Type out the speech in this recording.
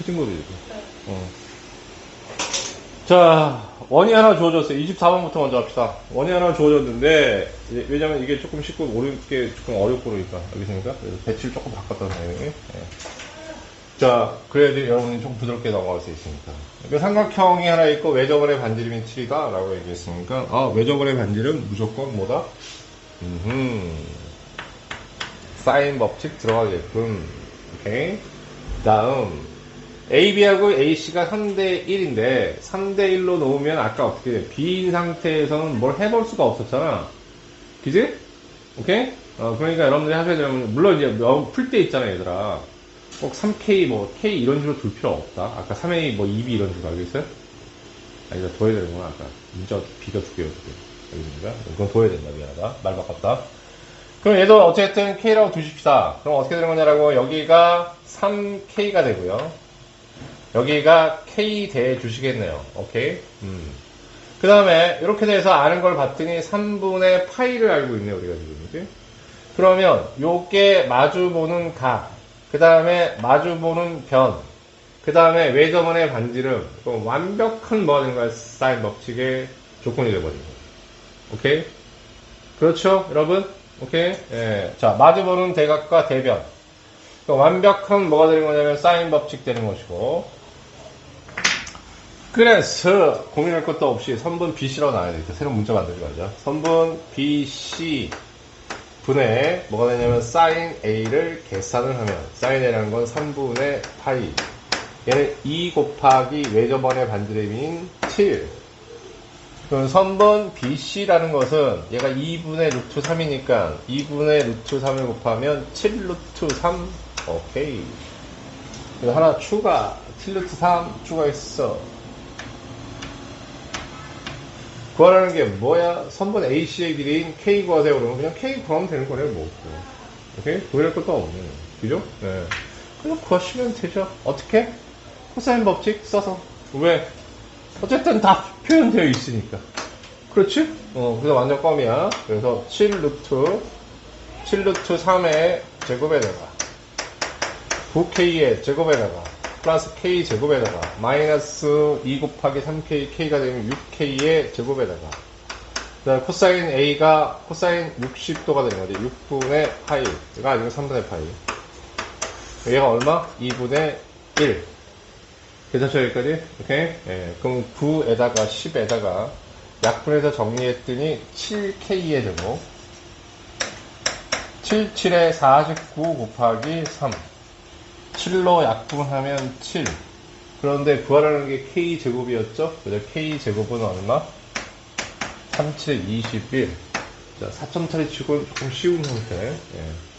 켜진 거지. 이거. 어. 자, 원이 하나 주어졌어요. 24번부터 먼저 합시다. 원이 하나 주어졌는데, 이제 왜냐면 이게 조금 쉽고 모르는 게 조금 어렵고 그러니까. 알겠습니까? 그래서 배치를 조금 바꿨다, 내용이. 예. 자, 그래야지 여러분이 좀 부드럽게 넘어갈 수 있으니까. 그 삼각형이 하나 있고, 외접원의 반지름이 7이다. 라고 얘기했으니까, 아, 외접원의 반지름 무조건 뭐다? 음흠. 사인 법칙 들어가게끔. 오케이. 다음. AB하고 AC가 3대 1인데 3대 1로 놓으면 아까 어떻게 돼? B인 상태에서는 뭘 해볼 수가 없었잖아. 그지? 오케이? 어, 그러니까 여러분들이 하셔야 되는 물론 이제 풀 때 있잖아 얘들아. 꼭 3K 뭐 K 이런 식으로 둘 필요 없다. 아까 3A 뭐 2B 이런 식으로 알겠어요? 아니 이거 둬야 되는구나 아까. 문자 B가 두 개였어. 알겠습니까? 그건 둬야 된다 미안하다. 말 바꿨다. 그럼 얘도 어쨌든 K라고 두십시다. 그럼 어떻게 되는 거냐라고 여기가 3K가 되고요. 여기가 K 대 주시겠네요. 오케이? 음. 그 다음에 이렇게 돼서 아는 걸 봤더니 3분의 파이를 알고 있네요. 우리가 지금. 그지? 그러면 요게 마주 보는 각, 그 다음에 마주 보는 변, 그 다음에 외접원의 반지름, 완벽한 뭐가 되는 거야? 사인 법칙의 조건이 거예요. 오케이? 그렇죠? 여러분? 오케이? 예. 자, 마주 보는 대각과 대변. 그러니까 완벽한 뭐가 되는 거냐면 사인 법칙 되는 것이고. 그래서 고민할 것도 없이 선분 BC라고 나와야 되겠다. 새로운 문자 만들지 말자. 선분 BC 분의 뭐가 되냐면 사인 A를 계산을 하면 사인 A라는 건 3분의 파이. 얘는 2 곱하기 외접원의 반지름인 7 그럼 선분 BC라는 것은 얘가 2분의 루트 3이니까 2분의 루트 3을 곱하면 7 루트 3 오케이. 그리고 하나 추가 7 루트 3 추가했어 구하라는 게 뭐야? 선분 AC의 길이인 K 구하세요. 그러면 그냥 K 구하면 되는 거네요, 뭐. 오케이? 구할 것도 없네. 그죠? 네. 그냥 구하시면 되죠. 어떻게? 코사인 법칙 써서. 왜? 어쨌든 다 표현되어 있으니까. 그렇지? 어, 그래서 완전 껌이야. 그래서 7 루트, 7 루트 3의 제곱에다가, 9K의 제곱에다가, 플러스 K 제곱에다가 마이너스 2 곱하기 3K K가 되면 6K의 제곱에다가 코사인 A가 코사인 60도가 되는 거지 6분의 파이가 아니고 3분의 파이 얘가 얼마? 2분의 1 괜찮죠 여기까지? 오케이? 예, 그럼 9에다가 10에다가 약분해서 정리했더니 7K의 제곱 7, 7에 49 곱하기 3 7로 약분하면 7. 그런데 구하라는 게 K제곱이었죠? 그죠? K제곱은 얼마? 37, 21. 자, 4점 처리 치고 조금 쉬운 형태. 예.